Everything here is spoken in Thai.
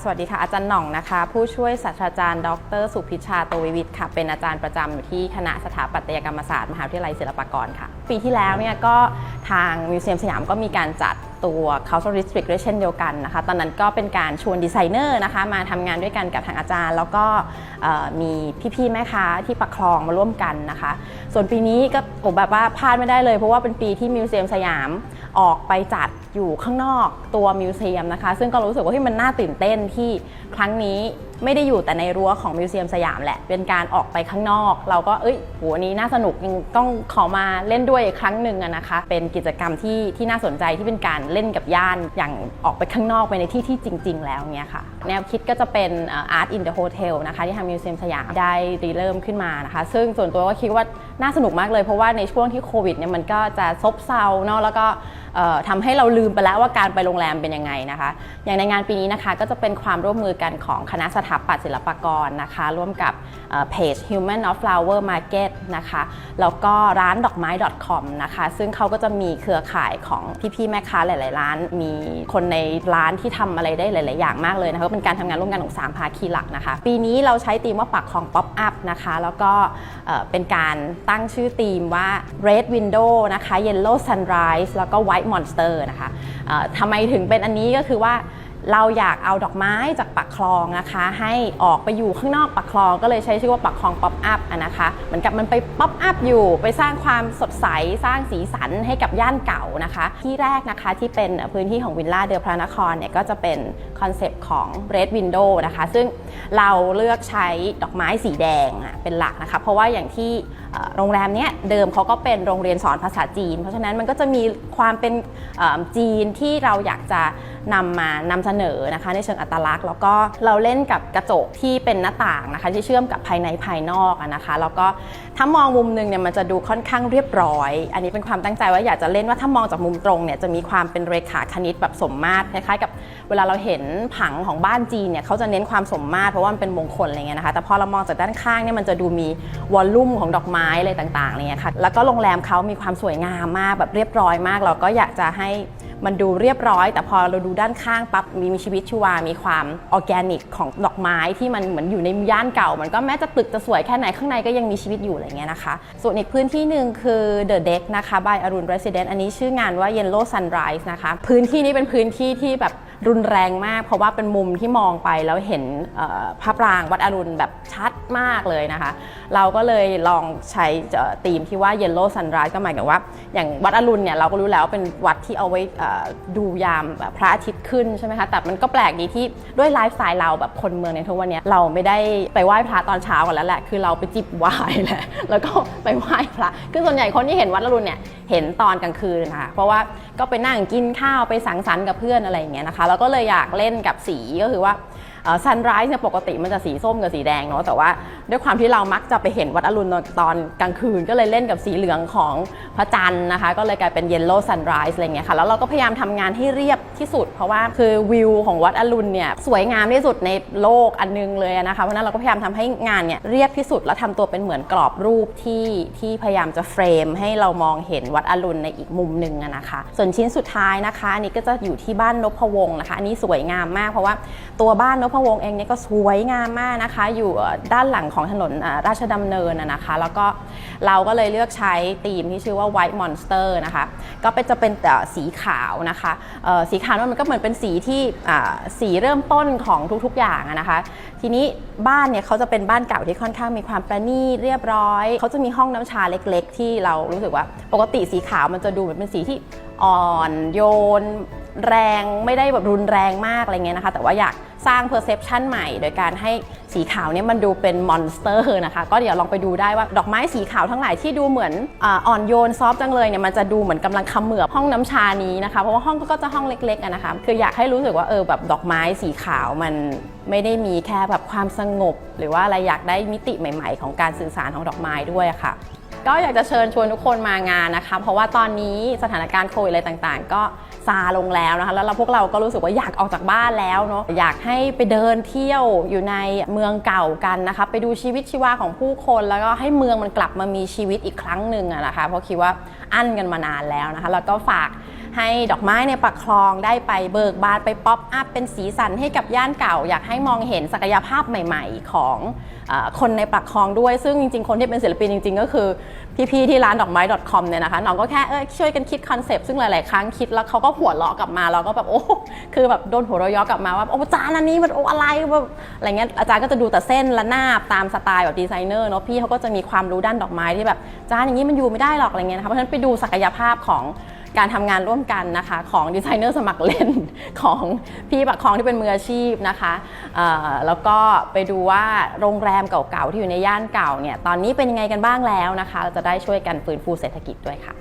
สวัสดีค่ะอาจารย์หน่องนะคะ ผู้ช่วยศาสตราจารย์ ดร สุพิชาโตวิวิทย์ค่ะ เป็นอาจารย์ประจำอยู่ที่คณะสถาปัตยกรรมศาสตร์มหาวิทยาลัยศิลปากรค่ะ ปีที่แล้วเนี่ยก็ทางมิวเซียมสยามก็มีการจัด ตัว Cultural District ด้วยเช่นเดียวกันนะคะ ตอนนั้นก็เป็นการชวนดีไซเนอร์นะคะมาทำงานด้วยกันกับทางอาจารย์ แล้วก็มีพี่ๆแม่ค้าที่ประคลองมาร่วมกันนะคะ ส่วนปีนี้ก็ผมแบบว่าพลาดไม่ได้เลย เพราะว่าเป็นปีที่มิวเซียมสยามออกไปจัดอยู่ข้างนอกตัวมิวเซียมนะคะ ซึ่งก็รู้สึกว่าที่มันน่าตื่นเต้นที่ครั้งนี้ ไม่ได้อยู่แต่ในรั้วของมิวเซียมสยามแหละ เป็นการออกไปข้างนอก เราก็เอ้ยโหอันนี้น่าสนุกยังต้องขอมาเล่นด้วยอีกครั้งหนึ่งนะคะ เป็นกิจกรรมที่ที่น่าสนใจที่เป็นการเล่นกับย่านอย่างออกไปข้างนอกไปในที่ที่จริง ๆ แล้วเนี่ยค่ะ แนวคิดก็จะเป็น Art in the Hotel นะคะที่ทางมิวเซียมสยามได้รีเริ่มขึ้นมานะคะ ซึ่งส่วนตัวก็คิดว่าน่าสนุกมากเลยเพราะว่าในช่วงที่โควิดเนี่ยมันก็จะซบเซาเนาะแล้วก็ ทำให้เราลืมไปแล้วว่าการไปโรงแรมเป็นยังไงนะคะ อย่างในงานปีนี้นะคะก็จะเป็นความร่วมมือกันของคณะสถาปัตย์ศิลปากรนะคะ ร่วมกับเพจ Human of Flower Market นะคะแล้วก็ร้านดอกไม้ .com นะคะซึ่งเขาก็จะมีเครือข่ายของพี่ๆแม่ค้าหลายๆร้าน มีคนในร้านที่ทำอะไรได้หลาย ๆ อย่างมากเลยนะคะเป็นการทำงานร่วมกันของสามภาคีหลักนะคะ ปีนี้เราใช้ธีมว่าปักของ Pop Up นะคะแล้วก็เป็นการตั้งชื่อธีมว่า Red Window นะคะ Yellow Sunrise แล้วก็ White Monster นะคะทำไมถึงเป็นอันนี้ก็คือว่า เราอยากเอาดอกไม้จากปักคลองนะคะ ให้ออกไปอยู่ข้างนอกปักคลองก็เลยใช้ชื่อว่าปักคลองป๊อปอัพนะคะเหมือนกับมันไปป๊อปอัพอยู่ ไปสร้างความสดใสสร้างสีสันให้กับย่านเก่านะคะ ที่แรกนะคะที่เป็นพื้นที่ของวิลล่าเดอพระนครเนี่ยก็จะเป็นคอนเซปต์ของ Red Window นะคะ ซึ่งเราเลือกใช้ดอกไม้สีแดงเป็นหลักนะคะ เพราะว่าอย่างที่โรงแรมเนี้ยเดิมเขาก็เป็นโรงเรียนสอนภาษาจีน เพราะฉะนั้นมันก็จะมีความเป็นจีนที่เราอยากจะนำมานำเสนอนะคะ ในเชิงอัตลักษณ์ แล้วก็เราเล่นกับกระจกที่เป็นหน้าต่างนะคะ ที่เชื่อมกับภายในภายนอกนะคะ แล้วก็ถ้ามองมุมหนึงเนี่ยมันจะดูค่อนข้างเรียบร้อย อันนี้เป็นความตั้งใจว่าอยากจะเล่นว่าถ้ามองจากมุมตรงเนี่ยจะมีความเป็นเรขาคณิตแบบสมมาตรคล้ายๆกับเวลาเราเห็นผังของบ้านจีนเนี่ยเขาจะเน้นความสมมาตรเพราะว่ามันเป็นมงคลอะไรเงี้ยนะคะแต่พอเรามองจากด้านข้างเนี่ยมันจะดูมีวอลลุ่มของดอกไม้อะไรต่างๆอะไรเงี้ยค่ะแล้วก็โรงแรมเขามีความสวยงามมากแบบเรียบร้อยมาก เราก็อยากจะให้ มันดูเรียบร้อย แต่พอเราดูด้านข้างปั๊บมีมีชีวิตชีวา มีความออร์แกนิกของดอกไม้ที่มันเหมือนอยู่ในย่านเก่า มันก็แม้จะตึกจะสวยแค่ไหนข้างในก็ยังมีชีวิตอยู่อะไรเงี้ยนะคะ ส่วนอีกพื้นที่หนึ่งคือ The Deck นะคะ by อรุณ Resident อันนี้ชื่องานว่า Yellow Sunrise นะคะ พื้นที่นี้เป็นพื้นที่ที่แบบ รุนแรงมาก เพราะว่าเป็นมุมที่มองไปแล้วเห็นเอ่อพระปรางวัดอรุณแบบชัดมากเลยนะคะ เราก็เลยลองใช้เอ่อธีมที่ว่า Yellow Sunrise ก็หมายถึงว่า อย่างวัดอรุณเนี่ยเราก็รู้แล้วเป็นวัดที่เอาไว้ดูยามพระอาทิตย์ขึ้นใช่ไหมคะแต่มันก็แปลกดีที่ด้วยไลฟ์สไตล์เราแบบคนเมืองในทุกวันนี้เราไม่ได้ไปไหว้พระตอนเช้ากันแล้วแหละคือเราไปจิบวน์แหละแล้วก็ไปไหว้พระคือส่วนใหญ่คนที่เห็นวัดอรุณเนี่ยเห็นตอนกลางคืนนะคะเพราะว่าก็ไปนั่งกินข้าวไปสังสรรค์กับเพื่อนอะไรอย่างเงี้ยนะคะแล้วก็เลยอยากเล่นกับสีก็คือว่าซันไรส์เนี่ยปกติมันจะสีส้มกับสีแดงเนาะแต่ว่าด้วยความที่เรามักจะไปเห็นวัดอรุณตอนกลางคืน ก็เลยเล่นกับสีเหลืองของพระจันทร์นะคะ ก็เลยกลายเป็นเยลโล่ซันไรส์อะไรเงี้ยค่ะแล้วเราก็พยายามทำงานให้เรียบที่สุด เพราะว่าคือวิวของวัดอรุณเนี่ยสวยงามที่สุดในโลกอันนึงเลยนะคะเพราะนั้นเราก็พยายามทำให้งานเนี่ยเรียบที่สุด แล้วทำตัวเป็นเหมือนกรอบรูปที่ที่พยายามจะเฟรม ให้เรามองเห็นวัดอรุณในอีกมุมหนึ่งนะคะ ส่วนชิ้นสุดท้ายนะคะอันนี้ก็จะอยู่ที่บ้านนพวงศ์นะคะ อันนี้สวยงามมากเพราะว่าตัวบ้านนพพวงศ์เองเนี่ยก็สวยงามมากนะคะ อยู่ด้านหลังของถนนราชดำเนินนะคะ แล้วก็เราก็เลยเลือกใช้ธีมที่ชื่อว่า White Monster นะคะ ก็เป็นจะเป็นสีขาวนะคะสีขาวนั้นมันก็เหมือนเป็นสีที่สีเริ่มต้นของทุกๆอย่างนะคะ ทีนี้บ้านเนี่ยเขาจะเป็นบ้านเก่าที่ค่อนข้างมีความประณีตเรียบร้อย เขาจะมีห้องน้ำชาเล็ก ๆ ที่เรารู้สึกว่าปกติสีขาวมันจะดูเหมือนเป็นสีที่อ่อนโยน แรงไม่ได้แบบรุนแรงมากอะไรเงี้ยนะคะ แต่ว่าอยากสร้าง perception ใหม่ โดยการให้สีขาวเนี่ยมันดูเป็นมอนสเตอร์นะคะ ก็เดี๋ยวลองไปดูได้ว่าดอกไม้สีขาวทั้งหลายที่ดูเหมือนอ,อ่อนโยนซอฟจังเลยเนี่ยมันจะดูเหมือนกำลังเขมือบห้องน้ำชานี้นะคะ เพราะว่าห้องก็จะห้องเล็กๆนะคะ คืออยากให้รู้สึกว่าเออแบบดอกไม้สีขาวมันไม่ได้มีแค่แบบความสงบ หรือว่าอะไรอยากได้มิติใหม่ ๆ ของการสื่อสารของดอกไม้ด้วยะค่ะ ก็อยากจะเชิญชวนทุกคนมางานนะคะ เพราะว่าตอนนี้สถานการณ์โควิดอะไรต่างๆ ก็ซาลงแล้วนะคะ แล้วเราพวกเราก็รู้สึกว่าอยากออกจากบ้านแล้วเนาะอยากให้ไปเดินเที่ยวอยู่ในเมืองเก่ากันนะคะไปดูชีวิตชีวาของผู้คน แล้วก็ให้เมืองมันกลับมามีชีวิตอีกครั้งหนึ่งอะนะคะ เพราะคิดว่าอั้นกันมานานแล้วนะคะแล้วก็ฝาก ให้ดอกไม้ในปักคลองได้ไปเบิกบานไปป๊อปอัพเป็นสีสันให้กับย่านเก่า อยากให้มองเห็นศักยภาพใหม่ ๆ ของอคนในปักคลองด้วย ซึ่งจริง ๆ คนที่เป็นศิลปินจริง ๆ ก็คือพี่ๆที่ร้านดอกไม้ .com เนี่ยนะคะน้องก็แค่เอ้ยช่วยกันคิดคอนเซปต์ซึ่งหลาย ๆ ครั้งคิดแล้วเขาก็หัวเราะกลับมาเราก็แบบโอ้คือแบบโดนหัวเราะยอกลับมาว่าโอ้อาจารย์อันนี้มันโอ้อะไรแบบอะไรเงี้ยอาจารย์ก็จะดูแต่เส้นและหน้าตามสไตล์แบบดีไซเนอร์เนาะพี่เขาก็จะมีความรู้ด้านดอกไม้ที่แบบจารย์อย่างนี้มันอยู่ไม่ได้หรอกอะไรเงี้ยนะคะเพราะฉะนั้นไปดูศักยภาพของ การทำงานร่วมกันนะคะของดีไซเนอร์สมัครเล่นของพี่ปักคองที่เป็นมืออาชีพนะคะแล้วก็ไปดูว่าโรงแรมเก่าๆที่อยู่ในย่านเก่าเนี่ยตอนนี้เป็นยังไงกันบ้างแล้วนะคะ เราจะได้ช่วยกันฟื้นฟูเศรษฐกิจด้วยค่ะ